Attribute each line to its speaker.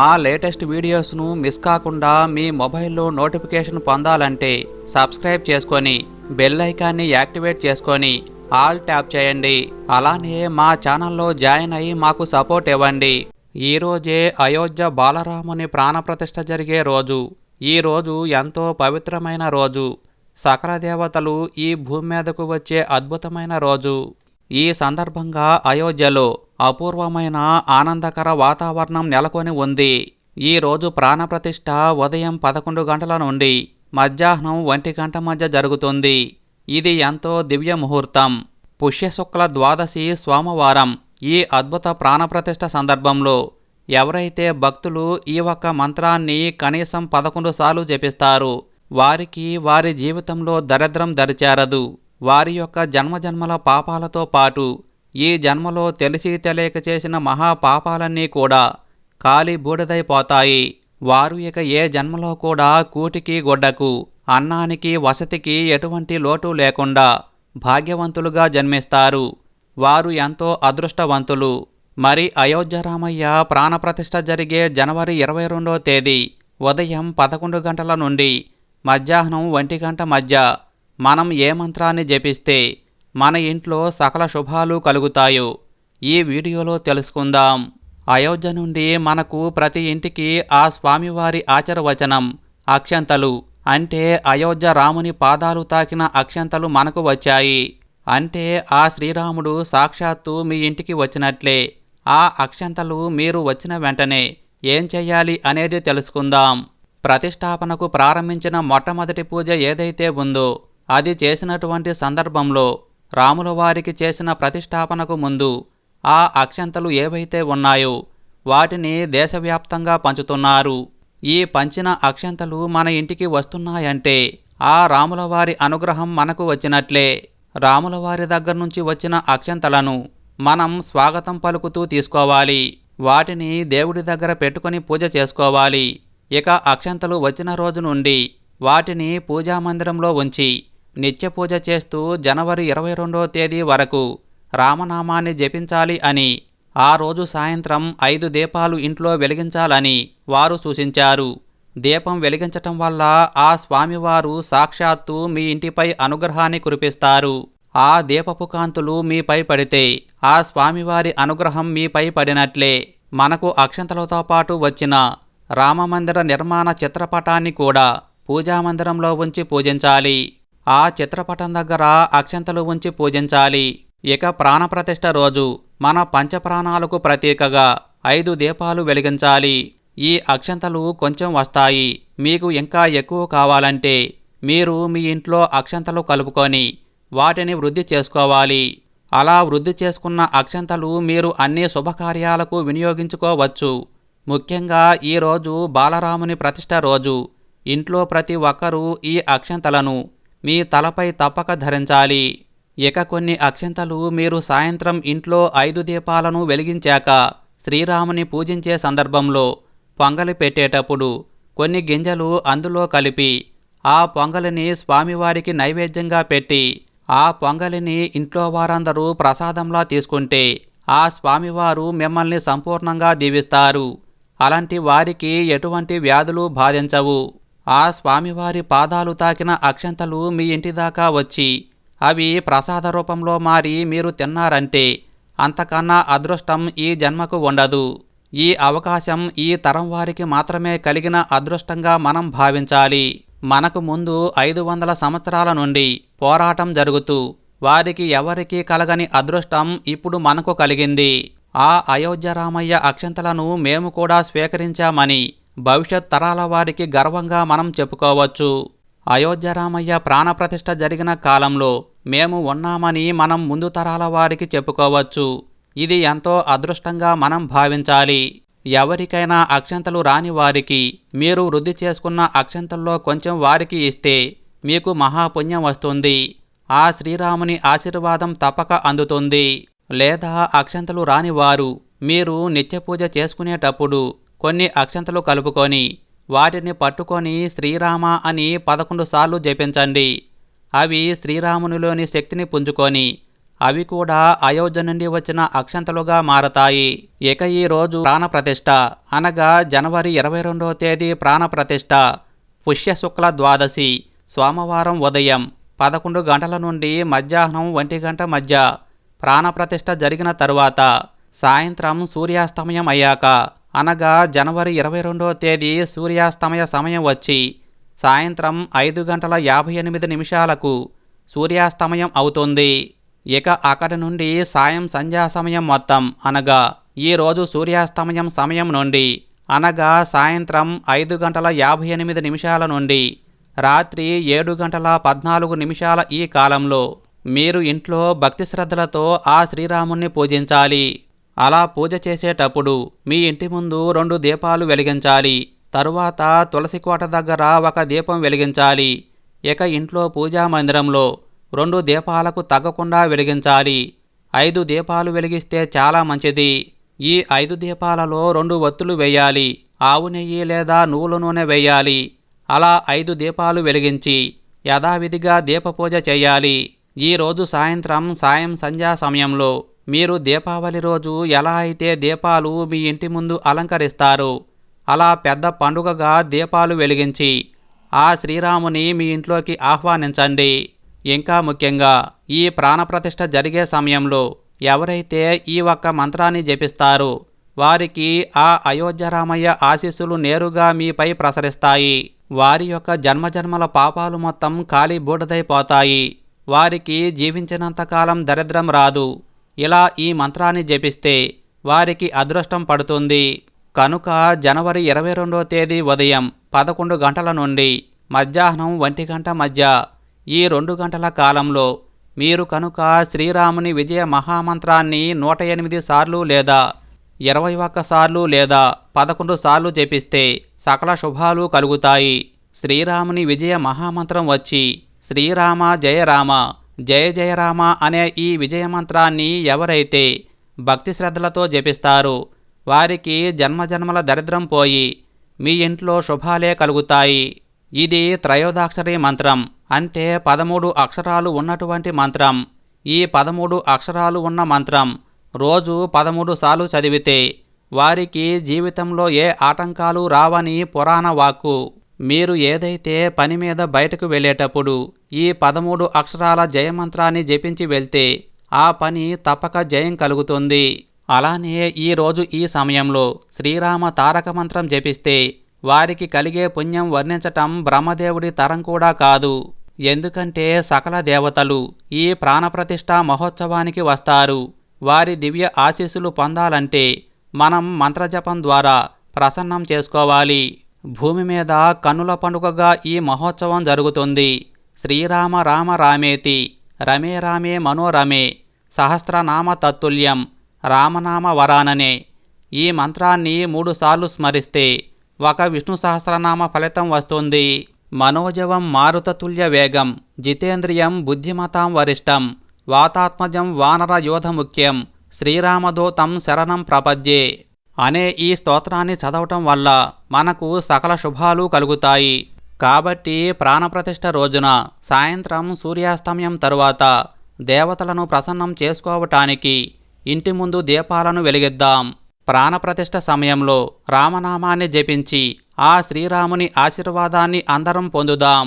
Speaker 1: మా latest వీడియోస్ను miss కాకుండా మీ మొబైల్లో నోటిఫికేషన్ పొందాలంటే సబ్స్క్రైబ్ చేసుకొని బెల్ ఐకాన్ని యాక్టివేట్ చేసుకొని ఆల్ ట్యాప్ చేయండి. అలానే మా ఛానల్లో జాయిన్ అయ్యి మాకు సపోర్ట్ ఇవ్వండి. ఈ రోజే అయోధ్య బాలరాముని ప్రాణప్రతిష్ఠ జరిగే రోజు. ఈ రోజు ఎంతో పవిత్రమైన రోజు. సకల దేవతలు ఈ భూమి మీదకు వచ్చే అద్భుతమైన రోజు. ఈ సందర్భంగా అయోధ్యలో అపూర్వమైన ఆనందకర వాతావరణం నెలకొని ఉంది. ఈ రోజు ప్రాణప్రతిష్ఠ ఉదయం పదకొండు గంటల నుండి మధ్యాహ్నం ఒంటి గంట మధ్య జరుగుతుంది. ఇది ఎంతో దివ్య ముహూర్తం. పుష్యశుక్ల ద్వాదశి సోమవారం ఈ అద్భుత ప్రాణప్రతిష్ఠ సందర్భంలో ఎవరైతే భక్తులు ఈ ఒక్క మంత్రాన్ని కనీసం పదకొండు సార్లు జపిస్తారు వారికి వారి జీవితంలో దరిద్రం దరిచేరదు. వారి యొక్క జన్మజన్మల పాపాలతో పాటు ఈ జన్మలో తెలిసి తెలియక చేసిన మహా పాపాలన్నీ కూడా కాలి బూడిదైపోతాయి. వారు ఇక ఏ జన్మలో కూడా కూటికి గొడ్డకు అన్నానికి వసతికి ఎటువంటి లోటు లేకుండా భాగ్యవంతులుగా జన్మిస్తారు. వారు ఎంతో అదృష్టవంతులు. మరి అయోధ్య రామయ్య ప్రాణప్రతిష్ఠ జరిగే జనవరి ఇరవై రెండో తేదీ ఉదయం పదకొండు గంటల నుండి మధ్యాహ్నం ఒంటి గంట మధ్య మనం ఏ మంత్రాన్ని జపిస్తే మన ఇంట్లో సకల శుభాలు కలుగుతాయో ఈ వీడియోలో తెలుసుకుందాం. అయోధ్య నుండి మనకు ప్రతి ఇంటికి ఆ స్వామివారి ఆచరవచనం అక్షంతలు. అంటే అయోధ్య రాముని పాదాలు తాకిన అక్షంతలు మనకు వచ్చాయి. అంటే ఆ శ్రీరాముడు సాక్షాత్తు మీ ఇంటికి వచ్చినట్లే. ఆ అక్షంతలు మీరు వచ్చిన వెంటనే ఏం చెయ్యాలి అనేది తెలుసుకుందాం. ప్రతిష్టాపనకు ప్రారంభించిన మొట్టమొదటి పూజ ఏదైతే ఉందో అది చేసినటువంటి సందర్భంలో రాములవారికి చేసిన ప్రతిష్టాపనకు ముందు ఆ అక్షంతలు ఏవైతే ఉన్నాయో వాటిని దేశవ్యాప్తంగా పంచుతున్నారు. ఈ పంచిన అక్షంతలు మన ఇంటికి వస్తున్నాయంటే ఆ రాములవారి అనుగ్రహం మనకు వచ్చినట్లే. రాములవారి దగ్గర నుంచి వచ్చిన అక్షంతలను మనం స్వాగతం పలుకుతూ తీసుకోవాలి. వాటిని దేవుడి దగ్గర పెట్టుకొని పూజ చేసుకోవాలి. ఇక అక్షంతలు వచ్చిన రోజు నుండి వాటిని పూజా మందిరంలో ఉంచి నిత్యపూజ చేస్తూ జనవరి ఇరవై రెండో తేదీ వరకు రామనామాన్ని జపించాలి అని ఆ రోజు సాయంత్రం ఐదు దీపాలు ఇంట్లో వెలిగించాలని వారు సూచించారు. దీపం వెలిగించటం వల్ల ఆ స్వామివారు సాక్షాత్తు మీ ఇంటిపై అనుగ్రహాన్ని కురిపిస్తారు. ఆ దీపపు కాంతులు మీపై పడితే ఆ స్వామివారి అనుగ్రహం మీపై పడినట్లే. మనకు అక్షంతలతో పాటు వచ్చిన రామమందిర నిర్మాణ చిత్రపటాన్ని కూడా పూజామందిరంలో ఉంచి పూజించాలి. ఆ చిత్రపటం దగ్గర అక్షంతలు ఉంచి పూజించాలి. ఇక ప్రాణప్రతిష్ఠ రోజు మన పంచప్రాణాలకు ప్రతీకగా ఐదు దీపాలు వెలిగించాలి. ఈ అక్షంతలు కొంచెం వస్తాయి. మీకు ఇంకా ఎక్కువ కావాలంటే మీరు మీ ఇంట్లో అక్షంతలు కలుపుకొని వాటిని వృద్ధి చేసుకోవాలి. అలా వృద్ధి చేసుకున్న అక్షంతలు మీరు అన్ని శుభకార్యాలకు వినియోగించుకోవచ్చు. ముఖ్యంగా ఈరోజు బాలరాముని ప్రతిష్ట రోజు. ఇంట్లో ప్రతి ఒక్కరూ ఈ అక్షంతలను మీ తలపై తప్పక ధరించాలి. ఇక కొన్ని అక్షంతలు మీరు సాయంత్రం ఇంట్లో ఐదు దీపాలను వెలిగించాక శ్రీరాముని పూజించే సందర్భంలో పొంగలి పెట్టేటప్పుడు కొన్ని గింజలు అందులో కలిపి ఆ పొంగలిని స్వామివారికి నైవేద్యంగా పెట్టి ఆ పొంగలిని ఇంట్లో వారందరూ ప్రసాదంలా తీసుకుంటే ఆ స్వామివారు మిమ్మల్ని సంపూర్ణంగా దీవిస్తారు. అలాంటి వారికి ఎటువంటి వ్యాధులు బాధించవు. ఆ స్వామివారి పాదాలు తాకిన అక్షంతలు మీ ఇంటి దాకా వచ్చి అవి ప్రసాద రూపంలో మారి మీరు తిన్నారంటే అంతకన్నా అదృష్టం ఈ జన్మకు ఉండదు. ఈ అవకాశం ఈ తరం వారికి మాత్రమే కలిగిన అదృష్టంగా మనం భావించాలి. మనకు ముందు ఐదు వందల సంవత్సరాల నుండి పోరాటం జరుగుతూ వారికి ఎవరికీ కలగని అదృష్టం ఇప్పుడు మనకు కలిగింది. ఆ అయోధ్య రామయ్య అక్షంతలను మేము కూడా స్వీకరించామని భవిష్యత్ తరాల వారికి గర్వంగా మనం చెప్పుకోవచ్చు. అయోధ్య రామయ్య ప్రాణప్రతిష్ఠ జరిగిన కాలంలో మేము ఉన్నామని మనం ముందు తరాల వారికి చెప్పుకోవచ్చు. ఇది ఎంతో అదృష్టంగా మనం భావించాలి. ఎవరికైనా అక్షంతలు రాని వారికి మీరు వృద్ధి చేసుకున్న అక్షంతల్లో కొంచెం వారికి ఇస్తే మీకు మహాపుణ్యం వస్తుంది. ఆ శ్రీరాముని ఆశీర్వాదం తప్పక అందుతుంది. లేదా అక్షంతలు రాని వారు మీరు నిత్యపూజ చేసుకునేటప్పుడు కొన్ని అక్షంతలు కలుపుకొని వాటిని పట్టుకొని శ్రీరామ అని పదకొండు సార్లు జపించండి. అవి శ్రీరామునిలోని శక్తిని పుంజుకొని అవి కూడా అయోధ్య నుండి వచ్చిన అక్షంతలుగా మారతాయి. ఇక ఈ రోజు ప్రాణప్రతిష్ఠ అనగా జనవరి ఇరవై రెండవ తేదీ ప్రాణప్రతిష్ఠ. పుష్యశుక్ల ద్వాదశి సోమవారం ఉదయం పదకొండు గంటల నుండి మధ్యాహ్నం ఒంటి గంట మధ్య ప్రాణప్రతిష్ఠ జరిగిన తరువాత సాయంత్రం సూర్యాస్తమయం అయ్యాక అనగా జనవరి ఇరవై రెండవ తేదీ సూర్యాస్తమయ సమయం వచ్చి సాయంత్రం ఐదు గంటల యాభై ఎనిమిది నిమిషాలకు సూర్యాస్తమయం అవుతుంది. ఇక అక్కడి నుండి సాయం సంధ్యా సమయం మొత్తం అనగా ఈరోజు సూర్యాస్తమయం సమయం నుండి అనగా సాయంత్రం ఐదు గంటల యాభై ఎనిమిది నిమిషాల నుండి రాత్రి ఏడు గంటల పద్నాలుగు నిమిషాల ఈ కాలంలో మీరు ఇంట్లో భక్తి శ్రద్ధలతో ఆ శ్రీరాముణ్ణి పూజించాలి. అలా పూజ చేసేటప్పుడు మీ ఇంటి ముందు రెండు దీపాలు వెలిగించాలి. తరువాత తులసి కోట దగ్గర ఒక దీపం వెలిగించాలి. ఇక ఇంట్లో పూజా మందిరంలో రెండు దీపాలకు తగ్గకుండా వెలిగించాలి. ఐదు దీపాలు వెలిగిస్తే చాలా మంచిది. ఈ ఐదు దీపాలలో రెండు ఒత్తులు వేయాలి. ఆవు నెయ్యి లేదా నువ్వుల నూనె వేయాలి. అలా ఐదు దీపాలు వెలిగించి యథావిధిగా దీపపూజ చేయాలి. ఈరోజు సాయంత్రం సాయం సంధ్యా సమయంలో మీరు దీపావళి రోజు ఎలా అయితే దీపాలు మీ ఇంటి ముందు అలంకరిస్తారు అలా పెద్ద పండుగగా దీపాలు వెలిగించి ఆ శ్రీరాముని మీ ఇంట్లోకి ఆహ్వానించండి. ఇంకా ముఖ్యంగా ఈ ప్రాణప్రతిష్ఠ జరిగే సమయంలో ఎవరైతే ఈ ఒక్క మంత్రాన్ని జపిస్తారో వారికి ఆ అయోధ్యరామయ్య ఆశీస్సులు నేరుగా మీపై ప్రసరిస్తాయి. వారి యొక్క జన్మజన్మల పాపాలు మొత్తం ఖాళీ బూడదైపోతాయి వారికి జీవించినంతకాలం దరిద్రం రాదు. ఇలా ఈ మంత్రాన్ని జపిస్తే వారికి అదృష్టం పడుతుంది. కనుక జనవరి ఇరవై రెండో తేదీ ఉదయం పదకొండు గంటల నుండి మధ్యాహ్నం ఒంటి గంట మధ్య ఈ రెండు గంటల కాలంలో మీరు కనుక శ్రీరాముని విజయ మహామంత్రాన్ని నూట ఎనిమిది సార్లు లేదా ఇరవై ఒక్క సార్లు లేదా పదకొండు సార్లు జపిస్తే సకల శుభాలు కలుగుతాయి. శ్రీరాముని విజయ మహామంత్రం వచ్చి శ్రీరామ జయ రామ. జయ జయరామ అనే ఈ విజయ మంత్రాన్ని ఎవరైతే భక్తి శ్రద్ధలతో జపిస్తారు వారికి జన్మజన్మల దరిద్రం పోయి మీ ఇంట్లో శుభాలే కలుగుతాయి. ఇది త్రయోదాక్షరి మంత్రం. అంటే పదమూడు అక్షరాలు ఉన్నటువంటి మంత్రం. ఈ పదమూడు అక్షరాలు ఉన్న మంత్రం రోజు పదమూడు సార్లు చదివితే వారికి జీవితంలో ఏ ఆటంకాలు రావని పురాణ వాక్కు. మీరు ఏదైతే పని మీద బయటకు వెళ్ళేటప్పుడు ఈ పదమూడు అక్షరాల జయమంత్రాన్ని జపించి వెళ్తే ఆ పని తప్పక జయం కలుగుతుంది. అలానే ఈ రోజు ఈ సమయంలో శ్రీరామ తారక మంత్రం జపిస్తే వారికి కలిగే పుణ్యం వర్ణించటం బ్రహ్మదేవుడి తరం కూడా కాదు. ఎందుకంటే సకల దేవతలు ఈ ప్రాణప్రతిష్ఠ మహోత్సవానికి వస్తారు. వారి దివ్య ఆశీస్సులు పొందాలంటే మనం మంత్రజపం ద్వారా ప్రసన్నం చేసుకోవాలి. భూమి మీద కన్నుల పండుగగా ఈ మహోత్సవం జరుగుతుంది. శ్రీరామ రామ రామేతి రమే రామే మనోరమే సహస్రనామ తత్తుల్యం రామనామ వరాననే. ఈ మంత్రాన్ని మూడుసార్లు స్మరిస్తే ఒక విష్ణు సహస్రనామ ఫలితం వస్తుంది. మనోజవం మారుతతుల్య వేగం జితేంద్రియం బుద్ధిమతాం వరిష్టం వాతాత్మజం వానర యోధ ముఖ్యం శ్రీరామదూతం శరణం ప్రపద్యే. అనే ఈ స్తోత్రాన్ని చదవటం వల్ల మనకు సకల శుభాలు కలుగుతాయి. కాబట్టి ప్రాణప్రతిష్ఠ రోజున సాయంత్రం సూర్యాస్తమయం తరువాత దేవతలను ప్రసన్నం చేసుకోవటానికి ఇంటి ముందు దీపాలను వెలిగిద్దాం. ప్రాణప్రతిష్ఠ సమయంలో రామనామాన్ని జపించి ఆ శ్రీరాముని ఆశీర్వాదాన్ని అందరం పొందుదాం.